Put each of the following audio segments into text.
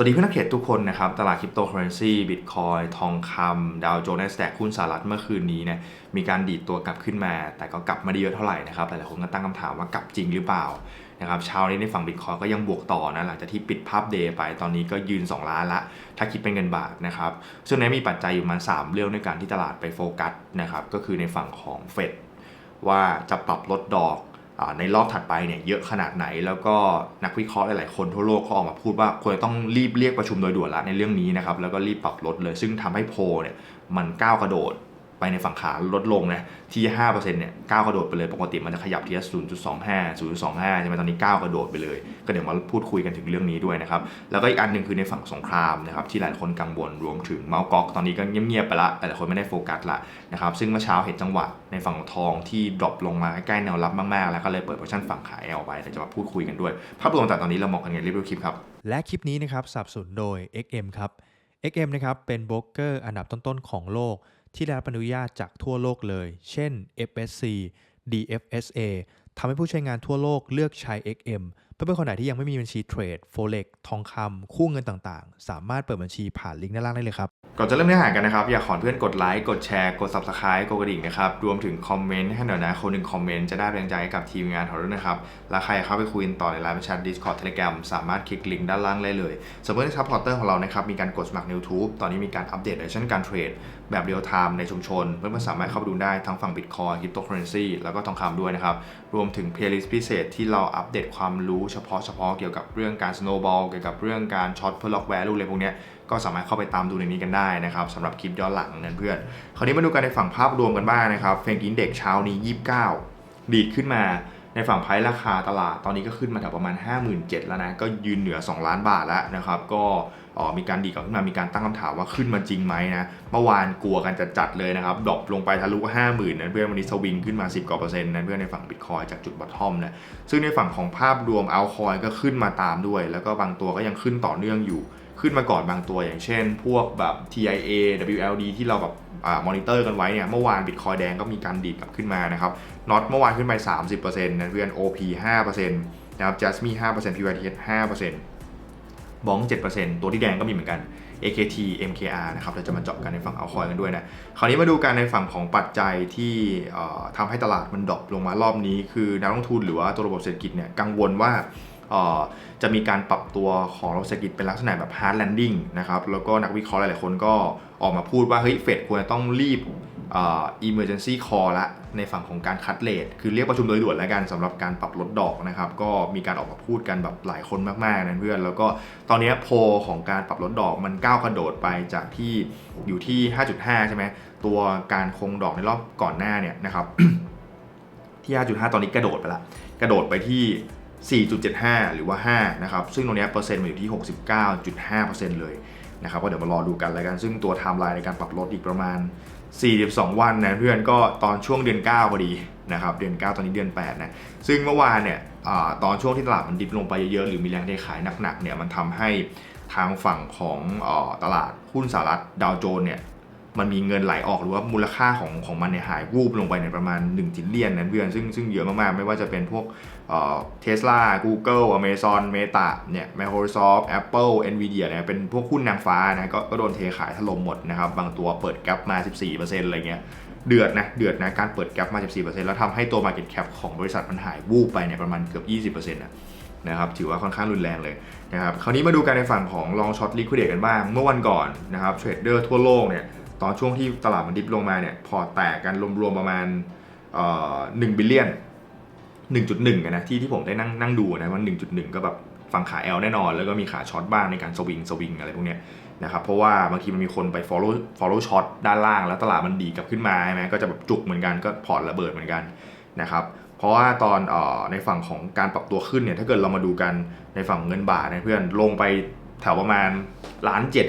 สวัสดีเพื่อนนักเทรดทุกคนนะครับ ตลาดคริปโตเคอเรนซีบิตคอยทองคำดาวโจนส์แตกหุ้นสหรัฐเมื่อคืนนี้เนี่ยมีการดีดตัวกลับขึ้นมา แต่ก็กลับมาไดีเยอะเท่าไหร่นะครับหลายๆคนก็ตั้งคำถามว่ากลับจริงหรือเปล่านะครับเช้านี้ในฝั่งบิตคอยก็ยังบวกต่อนะหลังจากที่ปิดภาพเดย์ไปตอนนี้ก็ยืน 2 ล้านละ ถ้าคิดเป็นเงินบาทนะครับซึ่งในมีปัจจัยอยู่มา 3 เรื่องในการที่ตลาดไปโฟกัสนะครับก็คือในฝั่งของเฟดว่าจะปรับลดดอก ในรอบถัดไปเนี่ยเยอะขนาดไหน แล้วก็นักวิเคราะห์หลาย ๆ คนทั่วโลกเขาออกมาพูดว่าควรต้องรีบเรียกประชุมโดยด่วนละในเรื่องนี้นะครับแล้วก็รีบปรับลดเลย ซึ่งทำให้โพเนี่ยมันก้าวกระโดด ไปในฝั่งขาลดลงนะที่ 5%เนี่ยก้าวกระโดดไปเลย ปกติมันจะขยับที่0.25 0.25 ใช่ไหมตอนนี้ก้าวกระโดดไปเลย ก็เดี๋ยวมาพูดคุยกันถึงเรื่องนี้ด้วยนะครับ แล้วก็อีกอันหนึ่งคือในฝั่งสงครามนะครับที่หลายคนกังวลรวมถึงเมาส์ก๊อกตอนนี้ก็เงียบๆไปละแต่หลายคนไม่ได้โฟกัสละนะครับซึ่งเมื่อเช้าเห็นจังหวะในฝั่งทองที่ดรอปลงมาใกล้แนวรับมากๆ แล้วก็เลยเปิดโพชั่นฝั่งขายเอาไปเดี๋ยวจะมาพูดคุยกันด้วย ภาพรวมจากตอนนี้เรามองกันไงรีวิวคลิปครับและคลิปนี้นะครับสับสนุนโดย XM ครับ XM นะครับเป็นโบรกเกอร์อันดับต้นๆของโลก ที่ได้รับอนุญาตจากทั่วโลกเลย เช่น FSC DFSA ทำให้ผู้ใช้งานทั่วโลกเลือกใช้ XM เพื่อเป็นคนไหนที่ยังไม่มีบัญชีเทรด Forex ทองคำคู่เงินต่างๆ สามารถเปิดบัญชีผ่านลิงก์ด้านล่างได้เลยครับ ก่อนจะเริ่มเนื้อหากันนะครับ อยากขอเพื่อนกดไลค์ กดแชร์ กด subscribe กดกระดิ่งนะครับ รวมถึงคอมเมนต์ให้หน่อยนะ คนหนึ่งคอมเมนต์จะได้เป็นกำลังใจให้กับทีมงานของเราด้วยนะครับ แล้วใครเข้าไปคุยต่อในไลน์แชท Discord Telegram สามารถคลิกลิงก์ด้านล่างได้เลยสำหรับซัพพอร์เตอร์ของเรานะครับมีการกดสมัคร YouTube ตอนนี้มีการอัปเดตในชั้นการเทรด แบบเรียลไทม์ในชุมชน เพื่อนๆสามารถเข้าไปดูได้ทั้งฝั่ง Bitcoin Cryptocurrency แล้วก็ทองคำด้วยนะครับ รวมถึง playlist พิเศษที่เราอัปเดตความรู้เฉพาะเฉพาะเกี่ยวกับเรื่องการ snowball เกี่ยวกับเรื่องการช็อตเพื่อล็อกแวลูอะไรพวกนี้ก็สามารถเข้าไปตามดูในนี้กันได้นะครับสำหรับคลิปย้อนหลังนั่นเพื่อน คราวนี้มาดูกันในฝั่งภาพรวมกันบ้างนะครับเฟงกินเด็กเช้านี้ 29 ดีดขึ้นมา ในฝั่งไพราคาตลาดตอนนี้ก็ขึ้นมาแถวประมาณ 57,000แล้วนะ ก็ยืนเหนือ 2 ล้านบาทแล้วนะครับ ก็ออมีการดีกลับขึ้นมา มีการตั้งคำถามว่าขึ้นมาจริงไหมนะ เมื่อวานกลัวกันจะจัดเลยนะครับ ดรอปลงไปทะลุ50,000นั่นเพื่อนวันนี้สวิงขึ้นมา 10กว่าเปอร์เซ็นต์นั่นเพื่อนในฝั่งบิตคอยจากจุดบอททอมนะ ซึ่งในฝั่งของภาพรวมเอาคอยก็ขึ้นมาตามด้วย แล้วก็บางตัวก็ยังขึ้นต่อเนื่องอยู่ ขึ้นมาก่อนบางตัวอย่างเช่น พวกแบบ TIA WLD ที่เราแบบมอนิเตอร์กันไว้เนี่ย เมื่อวานบิตคอยแดงก็มีการดีดกลับขึ้นมานะครับน็อตเมื่อวานขึ้นไป 30%นะเพื่อน OP 5%นะครับ Jasmine 5% PYTH 5%บอง7%ตัวที่แดงก็มีเหมือนกัน AKT MKR นะครับ เราจะมาเจาะกันในฝั่งเอาคอยกันด้วยนะ คราวนี้มาดูกันในฝั่งของปัจจัยที่ทำให้ตลาดมันดรอปลงมารอบนี้ คือนักลงทุนหรือว่าตัวระบบเศรษฐกิจเนี่ยกังวลว่า จะมีการปรับตัวของเศรษฐกิจเป็นลักษณะแบบ hard landing นะครับแล้วก็นักวิเคราะห์หลาย ๆ คนก็ออกมาพูดว่าเฮ้ยเฟดควรจะต้องรีบ emergency call ละในฝั่งของการคัดเลทคือเรียกประชุมโดยด่วนแล้วกันสำหรับการปรับลดดอกนะครับก็มีการออกมาพูดกันแบบหลายคนมาก ๆ นะเพื่อน แล้วก็ตอนนี้โพของการปรับลดดอกมันก้าวกระโดดไปจากที่อยู่ที่ 5.5 ใช่ไหมตัวการคงดอกในรอบก่อนหน้าเนี่ยนะครับที่ 5.5 ตอนนี้กระโดดไปละกระโดดไปที่ 4.75 หรือว่า 5 นะครับ ซึ่งตรงนี้เปอร์เซ็นต์มันอยู่ที่ 69.5%เลยนะครับก็เดี๋ยวมารอดูกันแล้วกัน ซึ่งตัวไทม์ไลน์ในการปรับลดอีกประมาณ 42 วันนะเพื่อนก็ตอนช่วงเดือน 9 พอดีนะครับเดือน 9 ตอนนี้เดือน 8 นะ ซึ่งเมื่อวานเนี่ยอตอนช่วงที่ตลาดมันดิบลงไปเยอะๆ หรือมีแรงเทขายหนักๆเนี่ยมันทำให้ทางฝั่งของอตลาดหุ้นสหรัฐดาวโจนเนี่ย มันมีเงินไหลออกหรือว่ามูลค่าของของมันเนี่ยหายวูบลงไปในประมาณ1จิลเลียนนั้นเพื่อนซึ่งซึ่งเยอะมากๆ ไม่ว่าจะเป็นพวกเทสลา Google Amazon Meta เนี่ย Microsoft Apple Nvidia เนี่ยเป็นพวกหุ้นนางฟ้านะก็ก็โดนเทขายถล่มหมดนะครับ บางตัวเปิดแกลบมา 14%อะไรเงี้ยเดือดนะเดือดนะการเปิดแกลบมา 14%แล้วทำให้ตัว Market Cap ของบริษัทมันหายวูบไปเนี่ยประมาณเกือบ 20%นะนะครับถือว่าค่อนข้างรุนแรงเลยนะครับคราวนี้มาดูกันในฝั่งของลองช็อตลิควิดเดตกันบ้าง เมื่อวันก่อนนะครับเทรดเดอร์ทั่วโลกเนี่ย ตอนช่วงที่ตลาดมันดิฟลงมาเนี่ยพอแตกกันรวมๆประมาณหนึ่งบิลเลียน1.1นะที่ที่ผมได้นั่งนั่งดูนะว่า1.1ก็แบบฝั่งขา L แน่นอน แล้วก็มีขาช็อตบ้างในการสวิงสวิงอะไรพวกเนี้ยนะครับเพราะว่าบางทีมันมีคนไป follow follow ช็อตด้านล่าง แล้วตลาดมันดีกลับขึ้นมาใช่ไหมก็จะแบบจุกเหมือนกันก็พอร์ตระเบิดเหมือนกันนะครับเพราะว่าตอนอในฝั่งของการปรับตัวขึ้นเนี่ยถ้าเกิดเรามาดูกันในฝั่งเงินบาทนะเพื่อนลงไปแถวประมาณล้านเจ็ด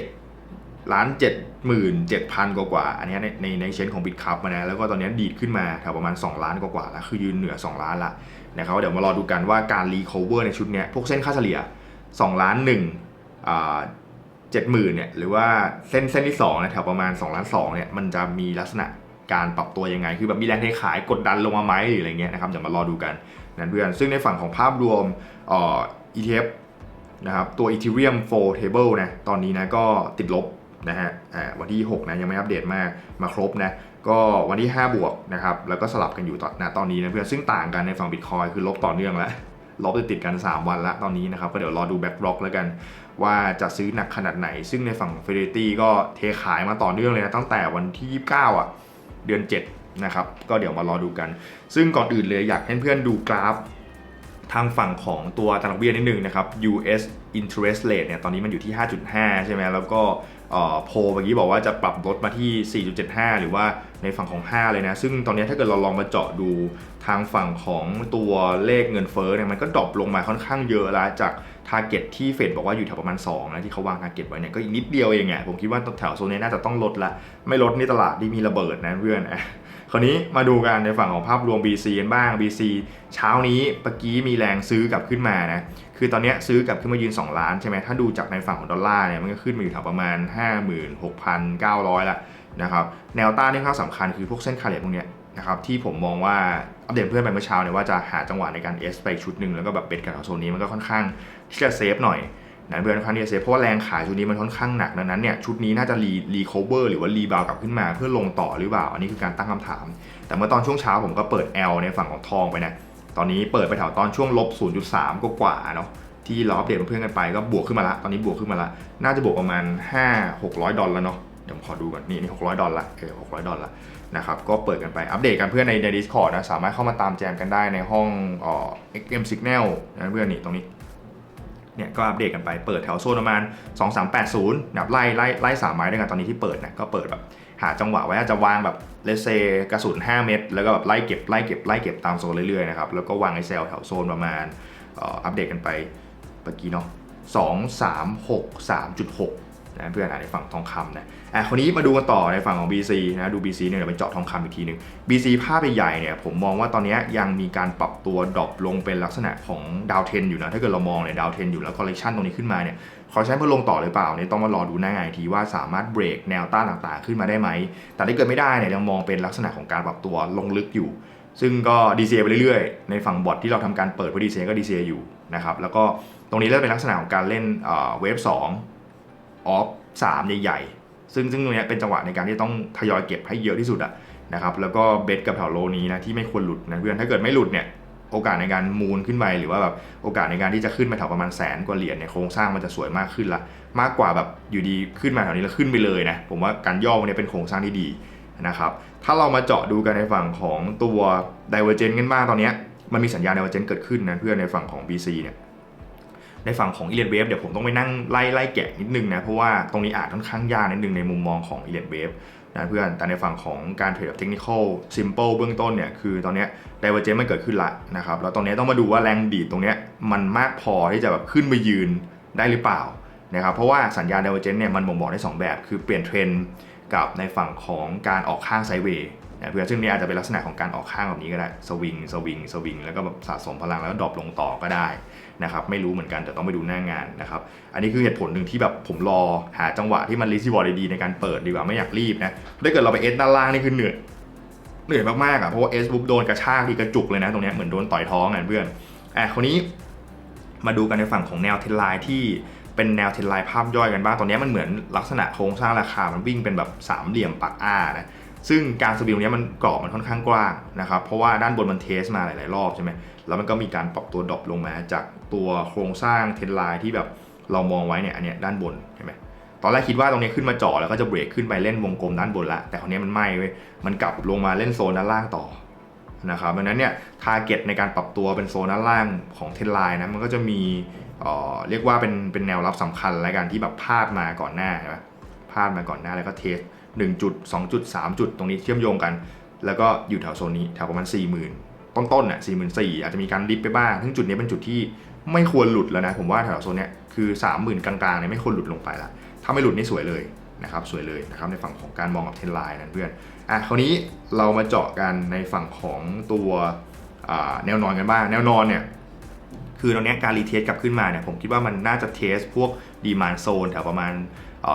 ล้านเจ็ดหมื่นเจ็ดพันกว่า อันนี้ในในในเชนของบิตคัพมานะแล้วก็ตอนนี้ดีดขึ้นมาแถวประมาณ 2 ล้านกว่าแล้วคือยืนเหนือ 2 ล้านละนะครับเดี๋ยวมารอดูกันว่าการรีคอเวอร์ในชุดนี้พวกเส้นค่าเฉลี่ย 2 ล้านหนึ่งเจ็ดหมื่นเนี่ยหรือว่าเส้นเส้นที่2นะแถวประมาณ2ล้าน2เนี่ยมันจะมีลักษณะการปรับตัวยังไง คือแบบมีแรงเทขายกดดันลงมาไหมหรืออะไรเงี้ยนะครับเดี๋ยวมารอดูกันนั่นเพื่อนซึ่งในฝั่งของภาพรวมเอ่อ ETF นะครับตัว Ethereum 4 Table นะตอนนี้นะก็ติดลบ นะฮะวันที่ 6 นะยังไม่อัปเดตมากมาครบนะก็วันที่ 5 บวกนะครับแล้วก็สลับกันอยู่ตอนตอนนี้นะเพื่อนซึ่งต่างกันในฝั่ง Bitcoin คือลบต่อเนื่องแล้วลบติดติดกัน 3 วันละตอนนี้นะครับ ก็เดี๋ยวรอดูแบ็กบล็อกแล้วกัน ว่าจะซื้อหนักขนาดไหน ซึ่งในฝั่ง Fidelity ก็เทขายมาต่อเนื่องเลยนะ ตั้งแต่วันที่ 29 อะ เดือน 7 นะครับ ก็เดี๋ยวมารอดูกัน ซึ่งก่อนอื่นเลยอยากให้เพื่อนดูกราฟ ทางฝั่งของตัวตราดเบี้ยนิดนึงนะครับ US interest rate เนี่ยตอนนี้มันอยู่ที่ 5.5 ใช่ไหมแล้วก็ โพลเมื่อกี้บอกว่าจะปรับลดมาที่ 4.75 หรือว่าในฝั่งของ 5 เลยนะ ซึ่งตอนนี้ถ้าเกิดเราลองมาเจาะดูทางฝั่งของตัวเลขเงินเฟ้อเนี่ยมันก็ดรอปลงมาค่อนข้างเยอะแล้วจาก ทาร์เก็ตที่เฟดบอกว่าอยู่แถวประมาณ2นะที่เขาวางทาร์เก็ตไว้เนี่ยก็อีกนิดเดียวเองไงผมคิดว่าแถวโซนนี้น่าจะต้องลดละ ไม่ลดนี่ตลาดที่มีระเบิดนะเพื่อนอะคราวนี้มาดูกันในฝั่งของภาพรวม BC กันบ้าง BC เช้านี้เมื่อกี้มีแรงซื้อกลับขึ้นมานะคือตอนนี้ซื้อกลับขึ้นมายืน 2 ล้านใช่ไหมถ้าดูจากในฝั่งของดอลลาร์เนี่ยมันก็ขึ้นมาอยู่แถวประมาณ 56,900ละนะครับแนวต้านที่ค่อนข้างสำคัญคือพวกเส้นคาเรตพวกเนี้ยนะครับที่ผมมองว่า อัปเดตเพื่อนไปเมื่อเช้าเนี่ยว่าจะหาจังหวะในการเอสไปชุดหนึ่งแล้วก็แบบเบ็ดกับแถวโซนนี้มันก็ค่อนข้างที่จะเซฟหน่อยนะเพื่อนค่อนข้างที่จะเซฟเพราะว่าแรงขายชุดนี้มันค่อนข้างหนักดังนั้นเนี่ยชุดนี้น่าจะรีรีคเวอร์หรือว่ารีบาวกลับขึ้นมาเพื่อลงต่อหรือเปล่าอันนี้คือการตั้งคำถาม แต่เมื่อตอนช่วงเช้าผมก็เปิด L ในฝั่งของทองไปนะตอนนี้เปิดไปแถวตอนช่วงลบ 0.3ก็กว่าๆเนาะที่เราอัปเดตเพื่อนกันไปก็บวกขึ้นมาละตอนนี้บวกขึ้นมาละน่าจะบวกประมาณ 5 600 ดอลลาร์เนาะเดี๋ยวขอดูก่อนนี่นี่600 ดอลลาร์เออ600 ดอลลาร์ นะครับก็เปิดกันไปอัปเดตกันเพื่อนในใน Discord นะสามารถเข้ามาตามแจมกันได้ในห้องเอ่อ XM Signal นะเพื่อนนี่ตรงนี้เนี่ยก็อัปเดตกันไปเปิดแถวโซนประมาณ 2380นับไล่ไล่ไล่สามไม้ด้วยกันตอนนี้ที่เปิดนะก็เปิดแบบหาจังหวะไว้อาจจะวางแบบเลเซกระสุน 5 เม็ดแล้วก็แบบไล่เก็บไล่เก็บไล่เก็บตามโซนเรื่อยๆนะครับแล้วก็วางไอเซลแถวโซนประมาณอัปเดตกันไปเมื่อกี้เนาะ2 3 6 3.6 นะเพื่อนอ่านในฝั่งทองคำนะอะคนนี้มาดูกันต่อในฝั่งของ BC นะดู BC เนี่ยเดี๋ยวไปเจาะทองคำอีกทีหนึง BC ภาพใหญ่เนี่ยผมมองว่าตอนนี้ยังมีการปรับตัวดรอปลงเป็นลักษณะของดาวเทนอยู่นะถ้าเกิดเรามองเนี่ยดาวเทนอยู่แล้วคอลเลคชันตรงนี้ขึ้นมาเนี่ยเขาใช้เพื่อลงต่อหรือเปล่าเนี่ยต้องมารอดูหน้างานอีกทีว่าสามารถเบรกแนวต้านต่างๆ ขึ้นมาได้ไหมแต่ถ้าเกิดไม่ได้เนี่ยยังมองเป็นลักษณะของการปรับตัวลงลึกอยู่ ซึ่งก็ DCA ไปเรื่อยๆ ในฝั่งบอทที่เราทำการเปิดเพื่อ DCA ก็ DCA อยู่นะครับแล้วก็ตรงนี้เริ่มเป็นลักษณะของการเล่นเวฟสอง ออฟสามใหญ่ๆ ซึ่งซึ่งตรงนี้เป็นจังหวะในการที่ต้องทยอยเก็บให้เยอะที่สุดอะนะครับแล้วก็เบสกับแถวโลนี้นะที่ไม่ควรหลุดนะเพื่อนถ้าเกิดไม่หลุดเนี่ยโอกาสในการมูลขึ้นไปหรือว่าแบบโอกาสในการที่จะขึ้นไปแถวประมาณแสนกว่าเหรียญเนี่ยโครงสร้างมันจะสวยมากขึ้นละมากกว่าแบบอยู่ดีขึ้นมาแถวนี้แล้วขึ้นไปเลยนะผมว่าการย่อพวกนี้เป็นโครงสร้างที่ดีนะครับถ้าเรามาเจาะดูกันในฝั่งของตัว Divergent กันบ้างตอนนี้มันมีสัญญาณ Divergent เกิดขึ้นนะเพื่อนในฝั่งของ BC เนี่ย ในฝั่งของ e l i t Wave เดี๋ยวผมต้องไปนั่งไล่ไล่แกะนิดนึงนะเพราะว่าตรงนี้อาจค่อนข้างยากนิดนึงในมุมมองของ e l i t Wave นะเพื่อนแต่ในฝั่งของการเทรดแบบเทคนิค simple เบื้องต้นเนี่ยคือตอนนี้ย divergence มันเกิดขึ้นละนะครับแล้วตรงเนี้ต้องมาดูว่าแรงดีดตรงนี้มันมากพอที่จะแบบขึ้นไปยืนได้หรือเปล่านะครับเพราะว่าสัญญาณ divergence เนี่ยมันบ่งบอกได้สองแบบ คือเปลี่ยนเทรนด์กับในฝั่งของการออกข้างไซเวย์นะเพื่อนซึ่งนี่อาจจะเป็นลักษณะของการออกข้างแบบนี้ก็ได้สวิงสวิงสวิงแล้วก็แบบสะสมพลังแล้วก็ดรอปลงต่อก็ได้ นะครับไม่รู้เหมือนกันแต่ต้องไปดูหน้างานนะครับอันนี้คือเหตุผลหนึ่งที่แบบผมรอหาจังหวะที่มันรีซิวอร์ดีๆในการเปิดดีกว่าไม่อยากรีบนะถ้าเกิดเราไปเอสด้านล่างนี่คือเหนื่อยเหนื่อยมากๆอะเพราะว่าเอสบุ๊บโดนกระชากที่กระจุกเลยนะตรงนี้เหมือนโดนต่อยท้องอะเพื่อนอะคนนี้มาดูกันในฝั่งของแนวเทรนไลน์ที่เป็นแนวเทรนไลน์ภาพย่อยกันบ้างตอนนี้มันเหมือนลักษณะโครงสร้างราคามันวิ่งเป็นแบบสามเหลี่ยมปากอ้านะ ซึ่งการสวิงเนี้ยมันกรอบมันค่อนข้างกว้างนะครับเพราะว่าด้านบนมันเทสมาหลาย ๆ รอบใช่ไหมแล้วมันก็มีการปรับตัวดรอปลงมาจากตัวโครงสร้างเทนไลน์ที่แบบเรามองไว้เนี่ยอันเนี้ยด้านบนเห็นไหมตอนแรกคิดว่าตรงนี้ขึ้นมาจ่อแล้วก็จะเบรกขึ้นไปเล่นวงกลมด้านบนละแต่คราวนี้มันไม่เว้ยมันกลับลงมาเล่นโซนด้านล่างต่อนะครับดังนั้นเนี่ยทาร์เก็ตในการปรับตัวเป็นโซนด้านล่างของเทนไลน์นะมันก็จะมีเอ่อเรียกว่าเป็นเป็นแนวรับสำคัญแล้วกันที่แบบพลาดมาก่อนหน้าใช่ไหมพลาดมาก่อนหน้าแล้วก็เทส 1จุด2จุด3จุดตรงนี้เชื่อมโยงกัน แล้วก็อยู่แถวโซนนี้แถวประมาณ 40,000 ต้นๆน่ะสี่หมื่นสี่อาจจะมีการดิฟไปบ้างซึ่งจุดนี้เป็นจุดที่ไม่ควรหลุดแล้วนะผมว่าแถวโซนเนี้ยคือ 30,000 กลางๆเนี่ยไม่ควรหลุดลงไปละถ้าไม่หลุดนี่สวยเลยนะครับสวยเลยนะครับในฝั่งของการมองกับเทนไลน์นั่นเพื่อนอะคราวนี้เรามาเจาะกันในฝั่งของตัวแนวนอนกันบ้าง แนวนอนเนี่ย คือตรงเนี้การรีเทสกลับขึ้นมาเนี่ยผมคิดว่ามันน่าจะเทสพวกดีมานโซนแถวประมาณ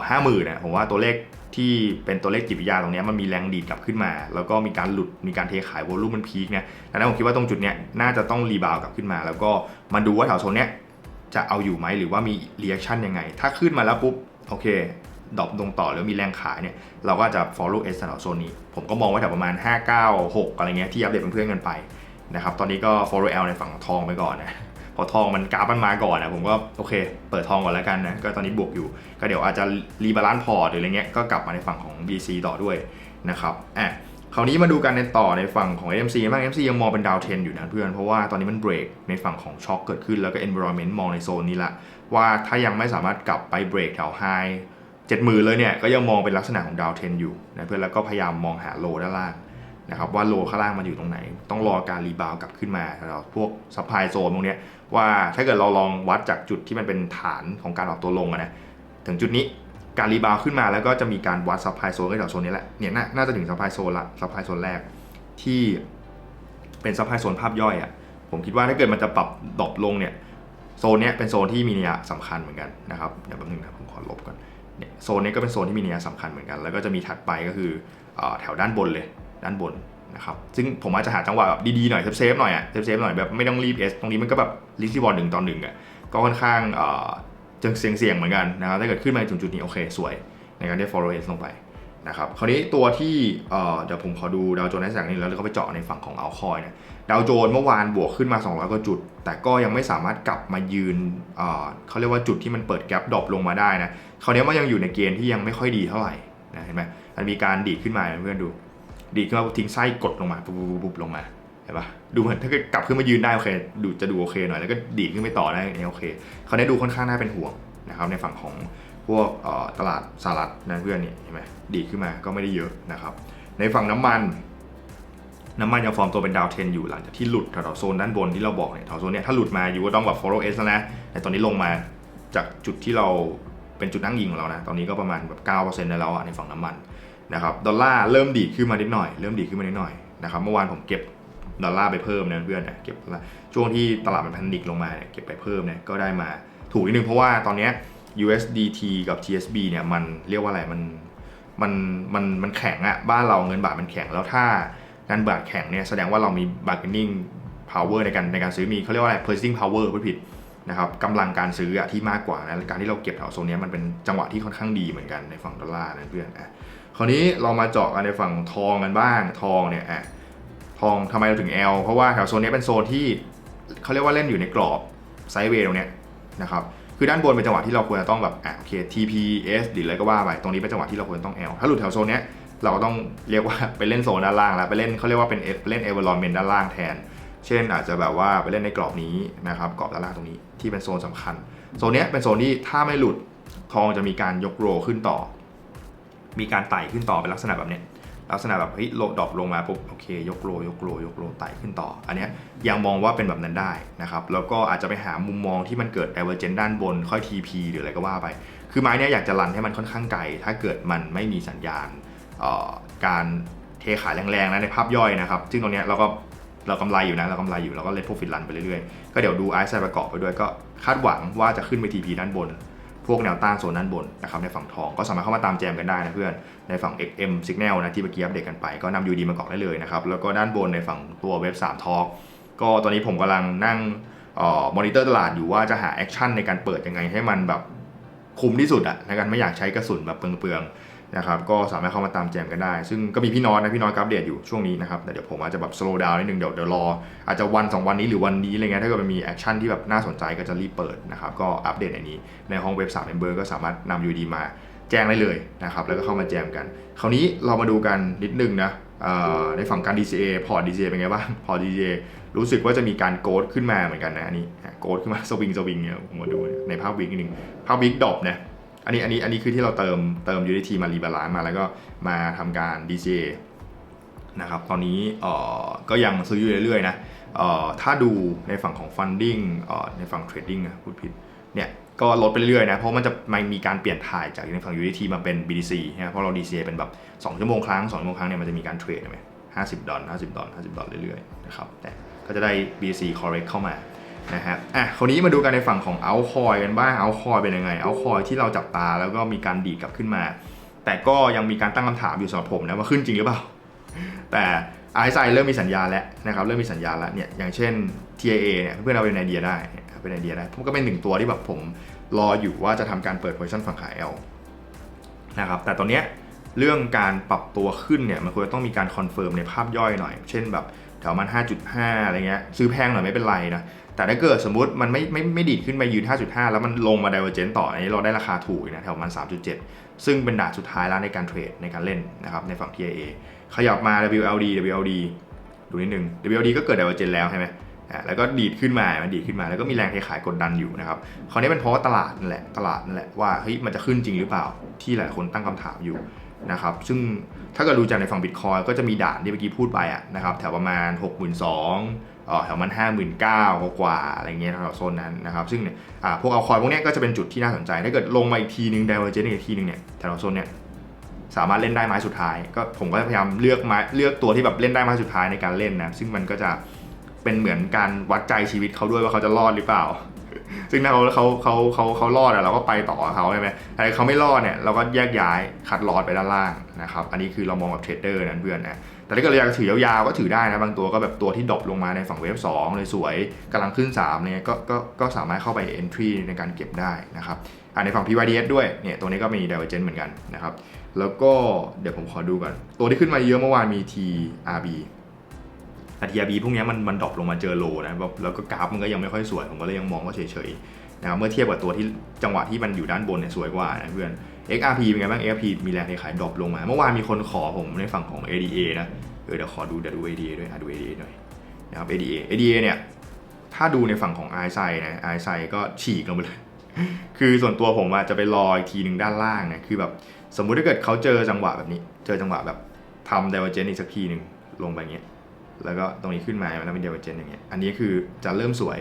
ห้าหมื่นนะผมว่าตัวเลขที่เป็นตัวเลขจิตวิทยาตรงนี้มันมีแรงดีดกลับขึ้นมา แล้วก็มีการหลุดมีการเทขายวอลลุ่มมันพีคเนี่ยดังนั้นผมคิดว่าตรงจุดเนี้ยน่าจะต้องรีบาวกลับขึ้นมา แล้วก็มาดูว่าแถวโซนเนี้ยจะเอาอยู่ไหมหรือว่ามีเรีแอคชั่นยังไง ถ้าขึ้นมาแล้วปุ๊บโอเคดรอปลงต่อหรือมีแรงขายเนี่ยเราก็จะ follow S แถวโซนนี้ ผมก็มองไว้แถวประมาณ 596 อะไรเงี้ยที่อัปเดตเป็นเพื่อนกันไปนะครับตอนนี้ก็ follow L ในฝั่องทองไปก่อนนะ พอทองมันกราฟมันมาก่อนนะผมก็โอเค เปิดทองก่อนแล้วกันนะก็ตอนนี้บวกอยู่ ก็เดี๋ยวอาจจะรีบาลานซ์พอร์ตหรืออะไรเงี้ยก็กลับมาในฝั่งของ BC ต่อด้วยนะครับอะคราวนี้มาดูกันในต่อในฝั่งของ MC บ้าง MC ยังมองเป็นดาวเทนอยู่นะเพื่อน เพราะว่าตอนนี้มันเบรกในฝั่งของช็อคเกิดขึ้นแล้วก็ environment มองในโซนนี้ละ ว่าถ้ายังไม่สามารถกลับไปเบรกแถวไฮเจ็ดหมื่นเลยเนี่ย ก็ยังมองเป็นลักษณะของดาวเทนอยู่นะเพื่อนแล้วก็พยายามมองหาโลด้านล่างนะครับว่าโลข้างล่างมันอยู่ตรงไหน ต้องรอการรีบาวกลับขึ้นมาเราพวกซัพพลายโซนตรงเนี้ย ว่าถ้าเกิดเราลองวัดจากจุดที่มันเป็นฐานของการออกตัวลงนะถึงจุดนี้การรีบาวขึ้นมาแล้วก็จะมีการวัดซัพพลายโซนก็แถวโซนนี้แหละเนี่ยน,น่าจะถึงซัพพลายโซนละซัพพลายโซนแรกที่เป็นซัพพลายโซนภาพย่อยอะผมคิดว่าถ้าเกิดมันจะปรับดรอปลงเนี่ยโซนนี้เป็นโซนที่มีนัยสำคัญเหมือนกันนะครับเดี๋ยวแป๊บนึงนะผมขอลบก่อนเนี่ยโซนนี้ก็เป็นโซนที่มีนัยสำคัญเหมือนกัน แล้วก็จะมีถัดไปก็คืออแถวด้านบนเลยด้านบน นะครับซึ่งผมอาจจะหาจังหวะแบบดีๆหน่อยเซฟๆหน่อยอะเซฟๆหน่อยแบบไม่ต้องรีบเอสตรงนี้มันก็แบบลิซี่บอลหนึ่งตอนหนึ่งอะก็ค่อนข้างเอ่อจะเสี่ยงๆเหมือนกันนะครับถ้าเกิดขึ้นมาถึงจุดนี้โอเคสวยในการได้ follow S ลงไปนะครับคราวนี้ตัวที่เอ่เดี๋ยวผมขอดูดาวโจนส์แสกนี่แล้วก็ไปเจาะในฝั่งของเอาคอยนะดาวโจนส์เมื่อวานบวกขึ้นมา 200 กว่าจุด แต่ก็ยังไม่สามารถกลับมายืนเอ่เขาเรียกว่าจุดที่มันเปิดแกลบดรอปลงมาได้นะคราวนี้มันยังอยู่ในเกณฑ์ที่ยังไม่ค่อยดีเท่าไหร่นะเห็นไหมมันมีการดีดขึ้นมาเพื่อนดู ดีดขึ้นมาทิ้งไส้กดลงมาปุ๊บปุ๊บปุ๊บลงมาเห็นปะดูเหมือนถ้าเกิดกลับขึ้นมายืนได้โอเคดูจะดูโอเคหน่อยแล้วก็ดีดขึ้นไปต่อได้เนี่ยโอเคคราวนี้ดูค่อนข้างน่าเป็นห่วงนะครับในฝั่งของพวกตลาดสหรัฐนะเพื่อนนี่เห็นไหมดีขึ้นมาก็ไม่ได้เยอะนะครับ ในฝั่งน้ำมัน น้ำมันยังฟอร์มตัวเป็นดาวเทนอยู่หลังจากที่หลุดแถวโซนด้านบนที่เราบอกเนี่ยแถวโซนเนี้ยถ้าหลุดมาอยู่ก็ต้องแบบ follow S แล้วนะแต่ตอนนี้ลงมาจากจุดที่เราเป็นจุดนั่งยิงของเรานะตอนนี้ก็ประมาณแบบ9%ได้แล้วอะในฝั่งน้ำมัน นะครับดอลลาร์เริ่มดีขึ้นมานิดหน่อย เริ่มดีขึ้นมานิดหน่อยนะครับเมื่อวานผมเก็บดอลลาร์ไปเพิ่มนะเพื่อนนะเก็บช่วงที่ตลาดมันแพนิคลงมาเนี่ยเก็บไปเพิ่มเนี่ยก็ได้มาถูกนิดนึงเพราะว่าตอนนี้ USDT กับ TSB เนี่ยมันเรียกว่าอะไรมันมันมันมันแข็งอะบ้านเราเงินบาทมันแข็งแล้วถ้าเงินบาทแข็งเนี่ยแสดงว่าเรามี bargaining power ในการในการซื้อมีเขาเรียกว่าอะไร purchasing power พูดผิดนะครับกำลังการซื้ออะที่มากกว่านะการที่เราเก็บแถวโซนนี้มันเป็นจังหวะที่ค่อนข้างดีเหมือนกันในฝั่งดอลลาร์นะเพื่อนอะ คราวนี้เรามาเจาะกันในฝั่งทองกันบ้างทองเนี่ยอะทองทำไมเราถึง L เพราะว่าแถวโซนนี้เป็นโซนที่เขาเรียกว่าเล่นอยู่ในกรอบไซด์เวย์ตรงเนี้ยนะครับคือด้านบนเป็นจังหวะที่เราควรจะต้องแบบอะโอเค TPS หรืออะไรก็ว่าไปตรงนี้เป็นจังหวะที่เราควรต้อง L ถ้าหลุดแถวโซนเนี้ยเราก็ต้องเรียกว่าไปเล่นโซนด้านล่างแล้ว ไปเล่นเขาเรียกว่าเป็นเล่น environment ด้านล่างแทน เช่นอาจจะแบบว่าไปเล่นในกรอบนี้นะครับกรอบด้านล่างตรงนี้ที่เป็นโซนสำคัญ โซนนี้เป็นโซนที่ถ้าไม่หลุดทองจะมีการยกโรขึ้นต่อ มีการไต่ขึ้นต่อเป็นลักษณะแบบเนี้ยลักษณะแบบเฮ้ยโลดอปลงมาปุ๊บโอเคยกโรยกโรยกโรไต่ขึ้นต่อ อันเนี้ยยังมองว่าเป็นแบบนั้นได้นะครับ แล้วก็อาจจะไปหามุมมองที่มันเกิด divergence ด้านบนค่อย TP หรืออะไรก็ว่าไป คือไม้เนี้ยอยากจะรันให้มันค่อนข้างไกล ถ้าเกิดมันไม่มีสัญญาณเอ่อการเทขายแรงๆนะในภาพย่อยนะครับ ซึ่งตรงเนี้ยเราก็เรากำไรอยู่นะเรากำไรอยู่เราก็เลทโปรฟิตรันไปเรื่อยๆ ก็เดี๋ยวดูไอซ์ไซประกอบไปด้วยก็คาดหวังว่าจะขึ้นไป TP ด้านบน พวกแนวต้านโซนด้านบนนะครับในฝั่งทองก็สามารถเข้ามาตามแจมกันได้นะเพื่อนในฝั่ง XM Signal นะที่เมื่อกี้อัปเดตกันไปก็นำ UD มาเกาะได้เลยนะครับแล้วก็ด้านบนในฝั่งตัวเว็บ3 Talk ก็ตอนนี้ผมกำลังนั่งมอนิเตอร์ตลาดอยู่ว่าจะหาแอคชั่นในการเปิดยังไงให้มันแบบคุ้มที่สุดอะในการไม่อยากใช้กระสุนแบบเปลืองๆ นะครับก็สามารถเข้ามาตามแจมกันได้ ซึ่งก็มีพี่น้อยนะพี่น้อยก็อัปเดตอยู่ช่วงนี้นะครับแต่เดี๋ยวผมอาจจะแบบ slow down นิดนึงเดี๋ยวเดี๋ยวรอ อาจจะวัน 2 วันนี้หรือวันนี้อะไรเงี้ยถ้าเกิดมันมีแอคชั่นที่แบบน่าสนใจก็จะรีบเปิดนะครับก็อัปเดตในนี้ในห้องเว็บ3 Member ก็สามารถนำ UD มาแจ้งได้เลยนะครับแล้วก็เข้ามาแจมกัน คราวนี้เรามาดูกันนิดนึงนะในฝั่งการ DCA พอร์ต DCA เป็นไงบ้างพอร์ต DCA รู้สึกว่าจะมีการโกดขึ้นมาเหมือนกันนะอันนี้โกดขึ้นมาสวิงสวิงเนี่ยผมมาดูในภาพวิกนิดนึงภาพวิกดรอปนะ อันนี้อันนี้อันนี้คือที่เราเติมเติม UDT มารีบาลานซ์มาแล้วก็มาทำการ DCA นะครับตอนนี้เอ่อก็ยังซื้ออยู่เรื่อยๆนะเอ่อถ้าดูในฝั่งของ funding เอ่อในฝั่ง trading อะพูดผิดเนี่ยก็ลดไปเรื่อยๆนะเพราะมันจะมันมีการเปลี่ยนถ่ายจากในฝั่ง UDT มาเป็น BTC นะเพราะเรา DCA เป็นแบบ2ชั่วโมงครั้ง2ชั่วโมงครั้งเนี่ยมันจะมีการเทรดใช่ไหม50ดอล50ดอล50ดอลเรื่อยๆนะครับแต่ก็จะได้ BTC correct เข้ามา นะฮะ อะ คราวนี้มาดูกันในฝั่งของ altcoin กันบ้าง altcoin เป็นยังไง altcoin ที่เราจับตาแล้วก็มีการดีดกลับขึ้นมา แต่ก็ยังมีการตั้งคำถามอยู่สำหรับผมนะว่าขึ้นจริงหรือเปล่า แต่ไอซ์ไซเริ่มมีสัญญาณแล้วนะครับ เริ่มมีสัญญาณแล้วเนี่ย อย่างเช่น TIA เนี่ยเพื่อนเอาเป็นไอเดียได้ เป็นไอเดียได้มันก็เป็นหนึ่งตัวที่แบบผมรออยู่ว่าจะทำการเปิด position ฝั่งขาย L นะครับ แต่ตอนเนี้ยเรื่องการปรับตัวขึ้นเนี่ยมันควรจะต้องมีการคอนเฟิร์มในภาพย่อยหน่อย เช่นแบบแถวมัน 5.5 อะไรเงี้ยซื้อแพงหน่อยไม่เป็นไรนะ แต่ถ้าเกิดสมมติมันไม่ไม่ไม่ดีดขึ้นไปยืน 5.5 แล้วมันลงมา divergent ต่ออันนี้เราได้ราคาถูกนะแถวมัน 3.7 ซึ่งเป็นด่านสุดท้ายแล้วในการเทรดในการเล่นนะครับในฝั่ง TIA ขยับมา WLD WLD ดูนิดนึง WLD ก็เกิด divergent แล้วใช่ไหมอะแล้วก็ดีดขึ้นมา มันดีดขึ้นมา แล้วก็มีแรงเทขายกดดันอยู่นะครับ คราวนี้เป็นเพราะว่าตลาดนั่นแหละ ตลาดนั่นแหละว่าเฮ้ยมันจะขึ้นจริงหรือเปล่า ที่หลายคนตั้งคำถามอยู่นะครับ ซึ่งถ้าเกิดดูจากในฝั่งบิตคอยก็จะมีด่านที่เมื่อกี้พูดไปอะนะครับ แถวประมาณ 6 2 0 0 0 แถวมัน59,000กว่าอะไรเงี้ยแถวโซนนั้นนะครับซึ่งเนี่ยพวกเอาคอยพวกนี้ก็จะเป็นจุดที่น่าสนใจ ถ้าเกิดลงมาอีกทีนึง divergent อีกทีนึงเนี่ยแถวโซนเนี่ยสามารถเล่นได้ไม้สุดท้าย ก็ผมก็พยายามเลือกไม้เลือกตัวที่แบบเล่นได้ไม้สุดท้ายในการเล่นนะซึ่งมันก็จะเป็นเหมือนการวัดใจชีวิตเขาด้วยว่าเขาจะรอดหรือเปล่า ซึ่งถ้าเขาเขาเขาเขาเขารอดอะเราก็ไปต่อเขาใช่ไหมแต่เขาไม่รอดเนี่ยเราก็แยกย้ายคัดลอดไปด้านล่างนะครับ อันนี้คือเรามองแบบเทรดเดอร์นะเพื่อนนะ แต่ถ้าเกิดเราอยากถือยาวๆก็ถือได้นะ บางตัวก็แบบตัวที่ดรอปลงมาในฝั่งเวฟ2เลยสวยกำลังขึ้น3เนี่ยก็ก็ก็สามารถเข้าไป entry ในการเก็บได้นะครับอ่าในฝั่ง PYDS ด้วยเนี่ยตัวนี้ก็มี divergent เหมือนกันนะครับแล้วก็เดี๋ยวผมขอดูก่อนตัวที่ขึ้นมาเยอะเมื่อวานมี TRB แต่ TRB พวกเนี้ยมันมันดรอปลงมาเจอโลนะแบบแล้วก็กราฟมันก็ยังไม่ค่อยสวย ผมก็เลยยังมองว่าเฉยๆนะครับเมื่อเทียบกับตัวที่จังหวะที่มันอยู่ด้านบนเนี่ยสวยกว่านะเพื่อน XRP เป็นไงบ้าง XRP มีแรงเทขายดรอปลงมา เมื่อวานมีคนขอผมในฝั่งของ ADA นะเออเดี๋ยวขอดูเดี๋ยวดู ADA ด้วยอะดู ADA หน่อยนะครับ ADA ADA เนี่ยถ้าดูในฝั่งของ i s i นะ i s i ก็ฉีกลงไปเลย คือส่วนตัวผมอะจะไปรออีกทีหนึ่งด้านล่างนะคือแบบสมมุติถ้าเกิดเขาเจอจังหวะแบบนี้ เจอจังหวะแบบทำ divergent อีกสักทีหนึ่งลงไปเงี้ย แล้วก็ตรงนี้ขึ้นมาแล้วเป็น divergent อย่างเงี้ยอันนี้คือจะเริ่มสวย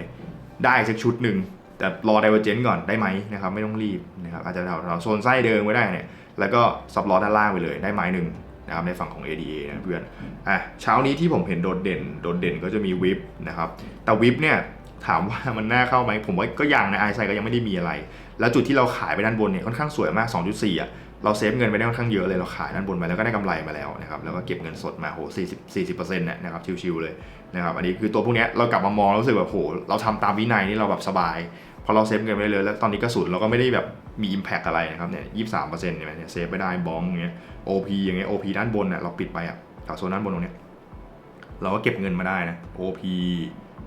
ได้สักชุดหนึ่งแต่รอ divergent ก่อนได้ไหมนะครับไม่ต้องรีบนะครับอาจจะแถวโซนไส้เดิมไว้ได้เนี่ยแล้วก็ซับลอด้านล่างไปเลยได้ไม้หนึ่งนะครับในฝั่งของ ADA นะเพื่อนอะเช้านี้ที่ผมเห็นโดดเด่น โดดเด่นก็จะมีวิปนะครับแต่วิปเนี่ยถามว่ามันน่าเข้าไหมผมว่าก็ยังนะไอไซก็ยังไม่ได้มีอะไร แล้วจุดที่เราขายไปด้านบนเนี่ยค่อนข้างสวยมาก 2.4อะ เราเซฟเงินไปได้ค่อนข้างเยอะเลยเราขายด้านบนไปแล้วก็ได้กำไรมาแล้วนะครับแล้วก็เก็บเงินสดมาโห40 40%เนี่ยนะครับชิวๆเลยนะครับอันนี้คือตัวพวกนี้เรากลับมามองแล้วรู้สึกแบบโหเราทำตามวินัยนี่เราแบบสบายพอเราเซฟเงินไปเลยแล้วตอนนี้กระสุนเราก็ไม่ได้แบบมี Impact อะไรนะครับเนี่ย23%เห็นไหมเนี่ยเซฟไปได้บองอย่างเงี้ย OP อย่างเงี้ย OP ด้านบนเนี่ยเราปิดไปอะแถวโซนด้านบนตรงเนี้ยเราก็เก็บเงินมาได้นะ OP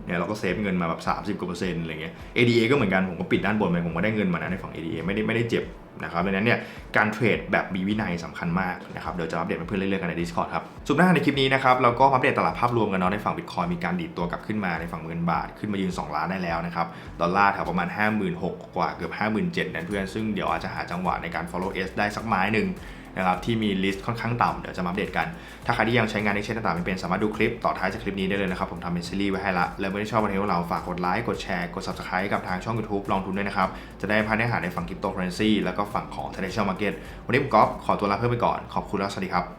เนี่ยเราก็เซฟเงินมาแบบ 30กว่าเปอร์เซ็นต์อะไรเงี้ย ADA ก็เหมือนกันผมก็ปิดด้านบนไปผมก็ได้เงินมานะในฝั่ง ADA ไม่ได้ไม่ได้เจ็บ นะครับดังนั้นเนี่ยการเทรดแบบมีวินัยสำคัญมากนะครับเดี๋ยวจะอัปเดตเพื่อนๆเรื่อยๆกันใน Discord ครับสุดหน้าในคลิปนี้นะครับเราก็อัปเดตตลาดภาพรวมกันเนาะในฝั่งบิตคอยมีการดีดตัวกลับขึ้นมาในฝั่งเงินบาทขึ้นมายืน 2 ล้านได้แล้วนะครับดอลลาร์แถวประมาณ 56,000กว่าเกือบ 57,000นั่นเพื่อนซึ่งเดี๋ยวอาจจะหาจังหวะในการ follow S ได้สักไม้หนึ่ง นะครับที่มีลิสต์ค่อนข้างต่ำเดี๋ยวจะมาอัปเดตกัน ถ้าใครที่ยังใช้งานในเช่นต่างๆไม่เป็นสามารถดูคลิปต่อท้ายจากคลิปนี้ได้เลยนะครับ ผมทำเป็นซีรีส์ไว้ให้ละ แล้วไม่ได้ชอบวันนี้ของเราฝากกดไลค์กดแชร์กด Subscribe กับทางช่อง YouTube ลองทุนด้วยนะครับ จะได้พาเนื้อหาในฝั่งคริปโตเคอเรนซีแล้วก็ฝั่งของ Traditional Market วันนี้ผมก๊อฟขอตัวลาเพื่อนไปก่อนขอบคุณและสวัสดีครับ